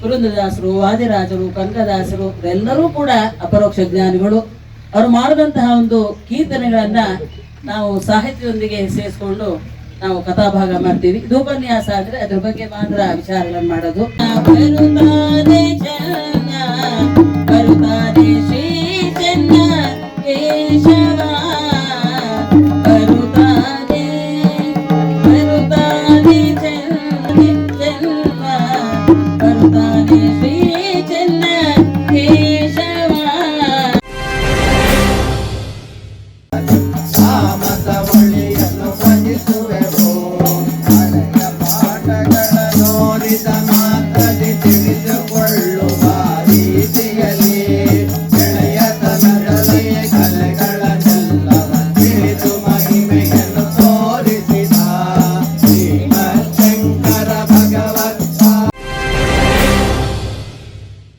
ಪುರಂದದಾಸರು ವಾದಿರಾಜರು ಕನಕದಾಸರು ಎಲ್ಲರೂ ಕೂಡ ಅಪರೋಕ್ಷ ಜ್ಞಾನಿಗಳು. ಅವರು ಮಾಡಿದಂತಹ ಒಂದು ಕೀರ್ತನೆಗಳನ್ನ ನಾವು ಸಾಹಿತ್ಯದೊಂದಿಗೆ ಸೇರಿಸ್ಕೊಂಡು ನಾವು ಕಥಾಭಾಗ ಮಾಡ್ತೀವಿ. ಇದು ಉಪನ್ಯಾಸ ಆದ್ರೆ ಅದ್ರ ಬಗ್ಗೆ ಮಾತ್ರ ವಿಚಾರಗಳನ್ನು ಮಾಡೋದು. ಶ್ರೀ ಚೆನ್ನ ಕೇಶ Thank you.